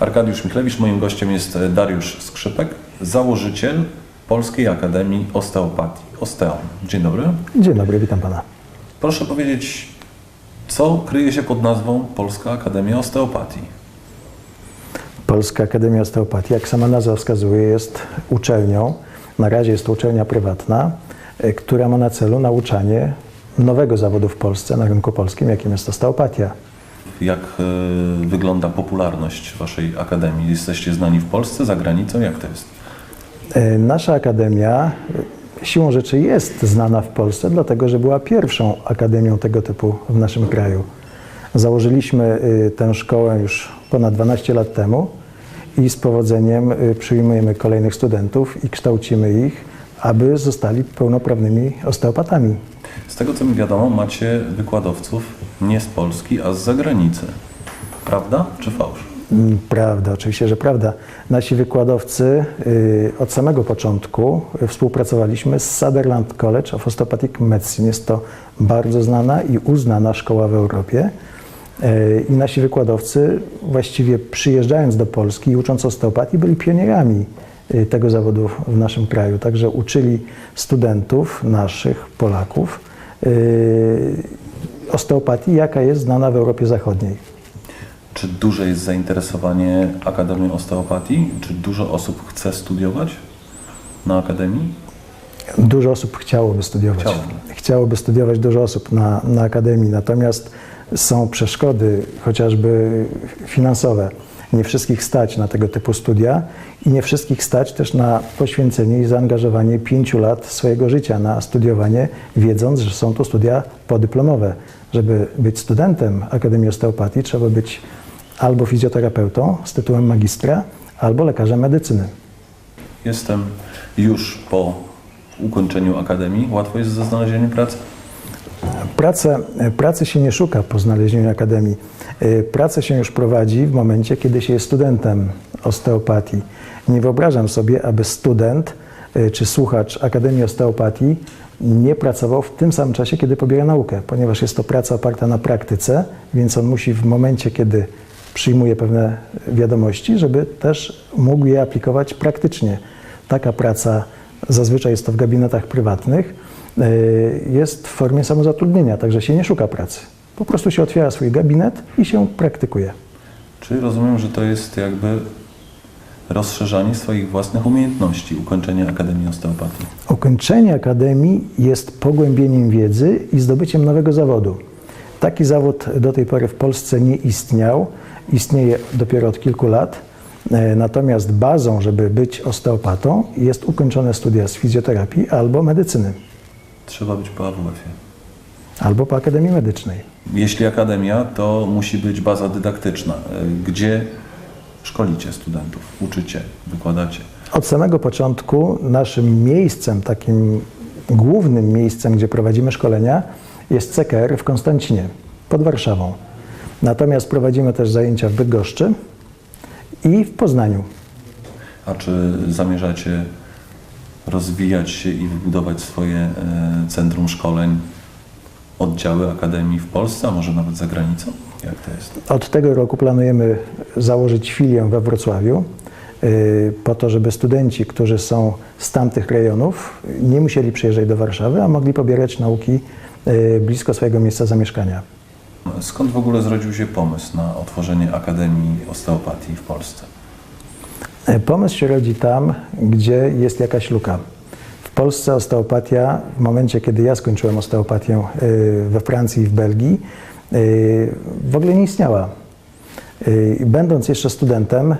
Arkadiusz Michlewicz, moim gościem jest Dariusz Skrzypek, założyciel Polskiej Akademii Osteopatii, Osteon. Dzień dobry. Dzień dobry, witam pana. Proszę powiedzieć, co kryje się pod nazwą Polska Akademia Osteopatii? Polska Akademia Osteopatii, jak sama nazwa wskazuje, jest uczelnią. Na razie jest to uczelnia prywatna, która ma na celu nauczanie nowego zawodu w Polsce, na rynku polskim, jakim jest osteopatia. Jak e, wygląda popularność Waszej Akademii? Jesteście znani w Polsce, za granicą? Jak to jest? Y, Nasza akademia siłą rzeczy jest znana w Polsce, dlatego że była pierwszą akademią tego typu w naszym kraju. Założyliśmy y, tę szkołę już ponad 12 lat temu i z powodzeniem przyjmujemy kolejnych studentów i kształcimy ich, aby zostali pełnoprawnymi osteopatami. Z tego co mi wiadomo, macie wykładowców nie z Polski, a z zagranicy. Prawda czy fałsz? Mm, Prawda, oczywiście, że prawda. Nasi wykładowcy y, od samego początku współpracowaliśmy z Sutherland College of Osteopathic Medicine. Jest to bardzo znana i uznana szkoła w Europie. Y, I nasi wykładowcy właściwie przyjeżdżając do Polski i ucząc osteopatii byli pionierami tego zawodu w naszym kraju. Także uczyli studentów naszych, Polaków, y, osteopatii, jaka jest znana w Europie Zachodniej. Czy duże jest zainteresowanie Akademią Osteopatii? Czy dużo osób chce studiować na Akademii? Dużo osób chciałoby studiować. Chciałoby. Chciałoby studiować dużo osób na, na akademii, natomiast są przeszkody, chociażby finansowe. Nie wszystkich stać na tego typu studia i nie wszystkich stać też na poświęcenie i zaangażowanie pięciu lat swojego życia na studiowanie, wiedząc, że są to studia podyplomowe. Żeby być studentem Akademii Osteopatii, trzeba być albo fizjoterapeutą z tytułem magistra, albo lekarzem medycyny. Jestem już po ukończeniu Akademii. Łatwo jest ze znalezieniem pracy? Pracę, pracy się nie szuka po znalezieniu akademii. Y, Pracę się już prowadzi w momencie, kiedy się jest studentem osteopatii. Nie wyobrażam sobie, aby student y, czy słuchacz Akademii Osteopatii nie pracował w tym samym czasie, kiedy pobiera naukę, ponieważ jest to praca oparta na praktyce, więc on musi w momencie, kiedy przyjmuje pewne wiadomości, żeby też mógł je aplikować praktycznie. Taka praca zazwyczaj jest to w gabinetach prywatnych, jest w formie samozatrudnienia, także się nie szuka pracy. Po prostu się otwiera swój gabinet i się praktykuje. Czyli rozumiem, że to jest jakby rozszerzanie swoich własnych umiejętności, ukończenie Akademii Osteopatii. Ukończenie akademii jest pogłębieniem wiedzy i zdobyciem nowego zawodu. Taki zawód do tej pory w Polsce nie istniał, istnieje dopiero od kilku lat. E, Natomiast bazą, żeby być osteopatą, jest ukończone studia z fizjoterapii albo medycyny, Trzeba być po AWF-ie. albo po Akademii Medycznej. Jeśli akademia, to musi być baza dydaktyczna. Y, Gdzie szkolicie studentów, uczycie, wykładacie? Od samego początku naszym miejscem, takim głównym miejscem, gdzie prowadzimy szkolenia, jest CKR w Konstancinie, pod Warszawą. Natomiast prowadzimy też zajęcia w Bydgoszczy i w Poznaniu. A czy zamierzacie rozwijać się i wybudować swoje e, centrum szkoleń, oddziały akademii w Polsce, a może nawet za granicą? Jak to jest? Od tego roku planujemy założyć filię we Wrocławiu, y, po to, żeby studenci, którzy są z tamtych rejonów, nie musieli przyjeżdżać do Warszawy, a mogli pobierać nauki y, blisko swojego miejsca zamieszkania. Skąd w ogóle zrodził się pomysł na otworzenie Akademii Osteopatii w Polsce? E, Pomysł się rodzi tam, gdzie jest jakaś luka. W Polsce osteopatia, w momencie kiedy ja skończyłem osteopatię y, we Francji i w Belgii, y, w ogóle nie istniała. Będąc jeszcze studentem,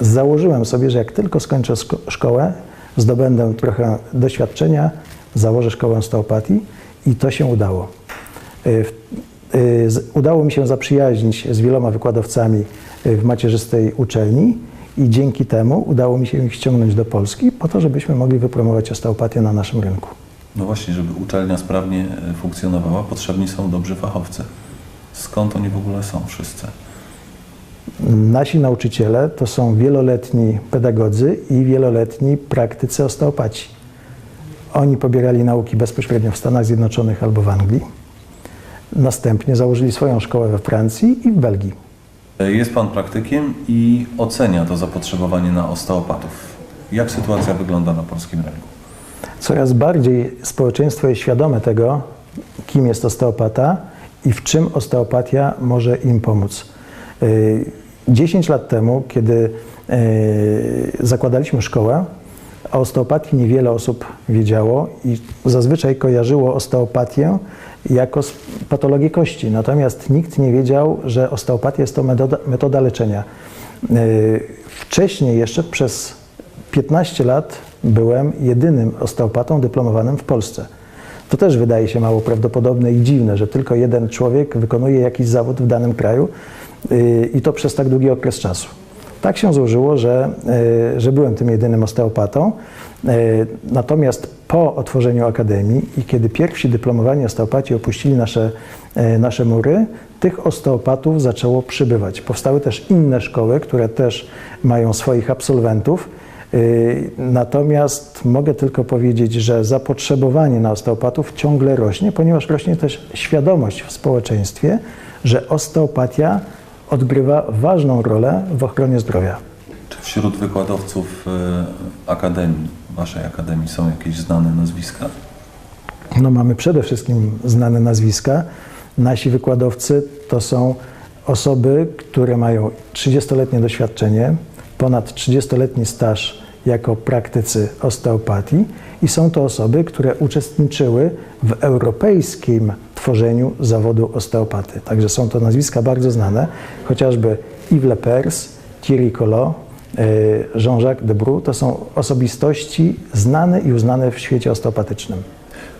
założyłem sobie, że jak tylko skończę szko- szkołę, zdobędę trochę doświadczenia, założę szkołę osteopatii i to się udało. Udało mi się zaprzyjaźnić z wieloma wykładowcami w macierzystej uczelni i dzięki temu udało mi się ich ściągnąć do Polski po to, żebyśmy mogli wypromować osteopatię na naszym rynku. No właśnie, żeby uczelnia sprawnie e, funkcjonowała, potrzebni są dobrzy fachowcy. Skąd oni w ogóle są wszyscy? Nasi nauczyciele to są wieloletni pedagodzy i wieloletni praktycy osteopatii. Oni pobierali nauki bezpośrednio w Stanach Zjednoczonych albo w Anglii. Następnie założyli swoją szkołę we Francji i w Belgii. Jest Pan praktykiem i ocenia to zapotrzebowanie na osteopatów. Jak sytuacja wygląda na polskim rynku? Coraz bardziej społeczeństwo jest świadome tego, kim jest osteopata i w czym osteopatia może im pomóc. Y, 10 lat temu, kiedy y, zakładaliśmy szkołę, o osteopatii niewiele osób wiedziało i zazwyczaj kojarzyło osteopatię jako patologię kości. Natomiast nikt nie wiedział, że osteopatia jest to metoda, metoda leczenia. Y, Wcześniej jeszcze przez 15 lat byłem jedynym osteopatą dyplomowanym w Polsce. To też wydaje się mało prawdopodobne i dziwne, że tylko jeden człowiek wykonuje jakiś zawód w danym kraju yy, i to przez tak długi okres czasu. Tak się złożyło, że, yy, że byłem tym jedynym osteopatą. Natomiast po otworzeniu akademii i kiedy pierwsi dyplomowani osteopaci opuścili nasze, yy, nasze mury, tych osteopatów zaczęło przybywać. Powstały też inne szkoły, które też mają swoich absolwentów. Yy, Natomiast mogę tylko powiedzieć, że zapotrzebowanie na osteopatów ciągle rośnie, ponieważ rośnie też świadomość w społeczeństwie, że osteopatia odgrywa ważną rolę w ochronie zdrowia. Wśród wykładowców e, akademii, Waszej akademii są jakieś znane nazwiska? No, mamy przede wszystkim znane nazwiska. Nasi wykładowcy to są osoby, które mają 30-letnie doświadczenie, ponad 30-letni staż jako praktycy osteopatii i są to osoby, które uczestniczyły w europejskim tworzeniu zawodu osteopaty. Także są to nazwiska bardzo znane, chociażby Yves Lepers, Thierry Collot, Jean-Jacques Debrou to są osobistości znane i uznane w świecie osteopatycznym.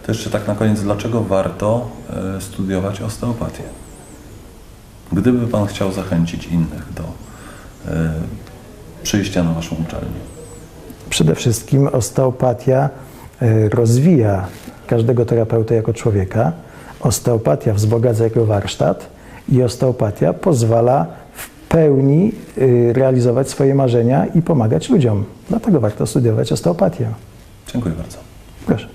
To jeszcze tak na koniec, dlaczego warto e, studiować osteopatię? Gdyby Pan chciał zachęcić innych do e, przyjścia na Waszą uczelnię. Przede wszystkim osteopatia rozwija każdego terapeuty jako człowieka. Osteopatia wzbogaca jego warsztat i osteopatia pozwala pełni y, realizować swoje marzenia i pomagać ludziom. Dlatego warto studiować osteopatię. Dziękuję bardzo. Proszę.